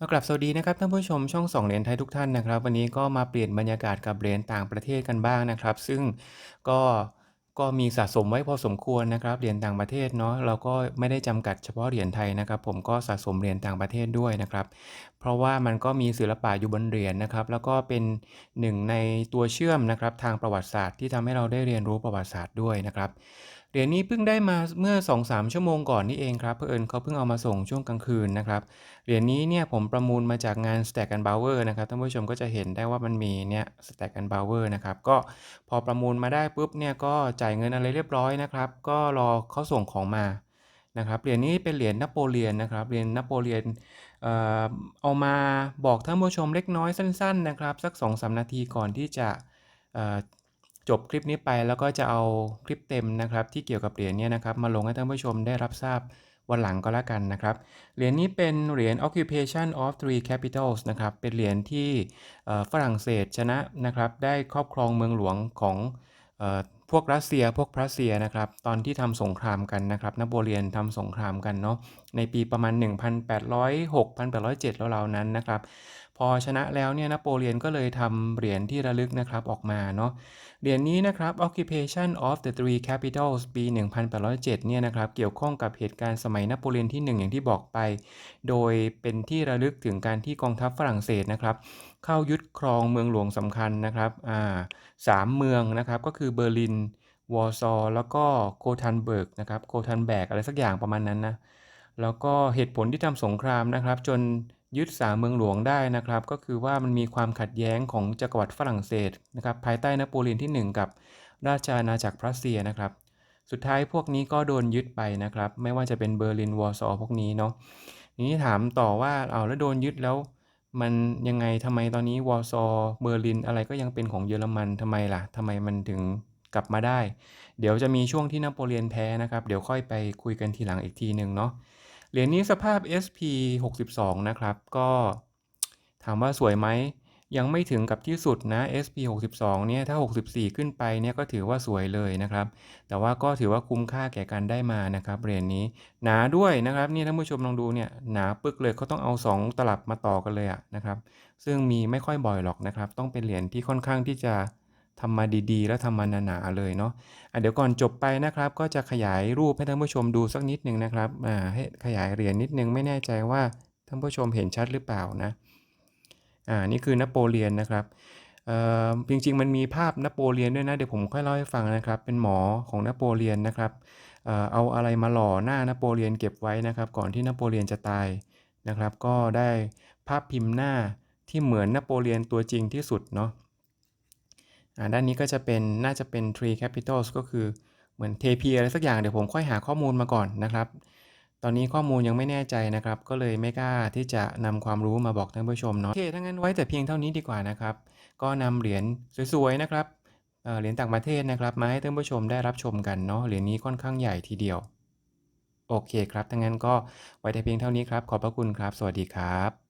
ก็กลับสวัสดีนะครับท่านผู้ชมช่องสองเหรียญไทยทุกท่านนะครับ วันนี้ก็มาเปลี่ยนบรรยากาศกับเหรียญต่างประเทศกันบ้างนะครับ ซึ่งก็ก็มีสะสมไว้พอสมควรนะครับเหรียญต่างประเทศเนาะเราก็ไม่ได้จำกัดเฉพาะเหรียญไทยนะครับ ผมก็สะสมเหรียญต่างประเทศด้วยนะครับ เพราะว่ามันก็มีศิลปะอยู่บนเหรียญนะครับ แล้วก็เป็นหนึ่งในตัวเชื่อมนะครับทางประวัติศาสตร์ที่ทำให้เราได้เรียนรู้ประวัติศาสตร์ด้วยนะครับ เหรียญนี้เพิ่งได้มาเมื่อ 2-3 ชั่วโมงก่อนนี่เองครับเพื่อนเขาเพิ่งเอามาส่งช่วงกลางคืนนะครับ เหรียญนี้เนี่ยผมประมูลมาจากงาน Stack and Power นะครับท่านผู้ชมก็จะเห็นได้ว่ามันมีเนี่ย Stack and Power นะครับก็พอประมูลมาได้ปุ๊บเนี่ยก็จ่ายเงินอะไรเรียบร้อยนะครับ ก็รอเขาส่งของมานะครับเหรียญนี้เป็นเหรียญนโปเลียนนะครับเหรียญนโปเลียนเออเอามาบอกท่านผู้ชมเล็กน้อยสั้น ๆ นะครับ สัก2-3นาทีก่อนที่จะ จบคลิปนี้ไปแล้วก็จะเอาคลิปเต็มนะครับ ที่เกี่ยวกับเหรียญเนี่ยนะครับ มาลงให้ท่านผู้ชมได้รับทราบวันหลังก็แล้วกันนะครับ เหรียญนี้เป็นเหรียญ Occupation of Three Capitals นะครับ เป็นเหรียญที่ฝรั่งเศสชนะนะครับ ได้ครอบครองเมืองหลวงของพวกรัสเซียพวกพรัสเซียนะครับ ตอนที่ทำสงครามกันนะครับนโปเลียนทำสงครามกันเนาะในปีประมาณ 1806-1807แล้วๆนั้นนะครับ พอชนะแล้วเนี่ยนโปเลียนก็เลยทำเหรียญที่ระลึกนะครับออกมาเนาะเหรียญนี้นะครับ Occupation of the Three Capitals ปี 1807 เนี่ยนะครับเกี่ยวข้องกับเหตุการณ์สมัยนโปเลียนที่ 1 อย่างที่บอกไป โดยเป็นที่ระลึกถึงการที่กองทัพฝรั่งเศสนะครับเข้ายึดครองเมืองหลวงสำคัญนะครับอ่าสามเมืองนะครับก็คือเบอร์ลินวอร์ซอแล้วก็โคทันเบิร์กนะครับโคทันแบกอะไรสักอย่างประมาณนั้นนะแล้วก็เหตุผลที่ทำสงครามนะครับจน ยึดสามเมืองหลวงได้นะครับ ก็คือว่ามันมีความขัดแย้งของจักรวรรดิฝรั่งเศสนะครับภายใต้นโปเลียนที่ 1 กับราชอาณาจักรพรัสเซียนะครับ สุดท้ายพวกนี้ก็โดนยึดไปนะครับ ไม่ว่าจะเป็นเบอร์ลินวอร์ซอพวกนี้เนาะนี้ถามต่อว่าเอาแล้วโดนยึดแล้ว มันยังไงทำไมตอนนี้วอร์ซอเบอร์ลินอะไรก็ยังเป็นของเยอรมันทำไมล่ะทำไมมันถึงกลับมาได้ เดี๋ยวจะมีช่วงที่นโปเลียนแพ้นะครับ เดี๋ยวค่อยไปคุยกันทีหลังอีกทีหนึ่งเนาะ เหรียญนี้สภาพ SP 62 นะครับ ก็ถามว่าสวยไหม ยังไม่ถึงกับที่สุดนะ SP 62 เนี่ย ถ้า 64 ขึ้นไปเนี่ยก็ถือว่าสวยเลยนะครับ แต่ว่าก็ถือว่าคุ้มค่าแก่การได้มานะครับเหรียญนี้หนาด้วยนะครับนี่ท่านผู้ชมลองดูเนี่ยหนาปึกเลยเขาต้องเอา 2 ตลับมาต่อกันเลยอะนะครับ ซึ่งมีไม่ค่อยบ่อยหรอกนะครับ ต้องเป็นเหรียญที่ค่อนข้างที่จะ ทำมาดีๆ แล้วทำมาหนาๆเลยเนาะะเดี๋ยวก่อนจบไปนะครับ ก็จะขยายรูปให้ท่านผู้ชมดูสักนิดหนึ่งนะครับให้ขยายเหรียญนิดนึงไม่แน่ใจว่าท่านผู้ชมเห็นชัดหรือเปล่านะอ่านี่คือนโปเลียนนะครับจริงๆมันมีภาพนโปเลียนด้วยนะเดี๋ยวผมค่อยเล่าให้ฟังนะครับ เป็นหมอของนโปเลียนนะครับเอาอะไรมาหล่อหน้านโปเลียนเก็บไว้นะครับ ก่อนที่นโปเลียนจะตายนะครับ ก็ได้ภาพพิมพ์หน้าที่เหมือนนโปเลียนตัวจริงที่สุดเนาะ ด้านนี้ก็จะเป็นน่าจะเป็น tree Capitals ก็คือเหมือนเทพีอะไรสักอย่างเดี๋ยวผมค่อยหาข้อมูลมาก่อนนะครับ ตอนนี้ข้อมูลยังไม่แน่ใจนะครับ ก็เลยไม่กล้าที่จะนำความรู้มาบอกท่านผู้ชมเนาะโอเคถ้างั้นไว้แต่เพียงเท่านี้ดีกว่านะครับ ก็นำเหรียญสวยๆนะครับเหรียญต่างประเทศนะครับ มาให้ท่านผู้ชมได้รับชมกันเนาะเหรียญนี้ค่อนข้างใหญ่ทีเดียว โอเคครับถ้างั้นก็ไว้แต่เพียงเท่านี้ครับ ขอบพระคุณครับ สวัสดีครับ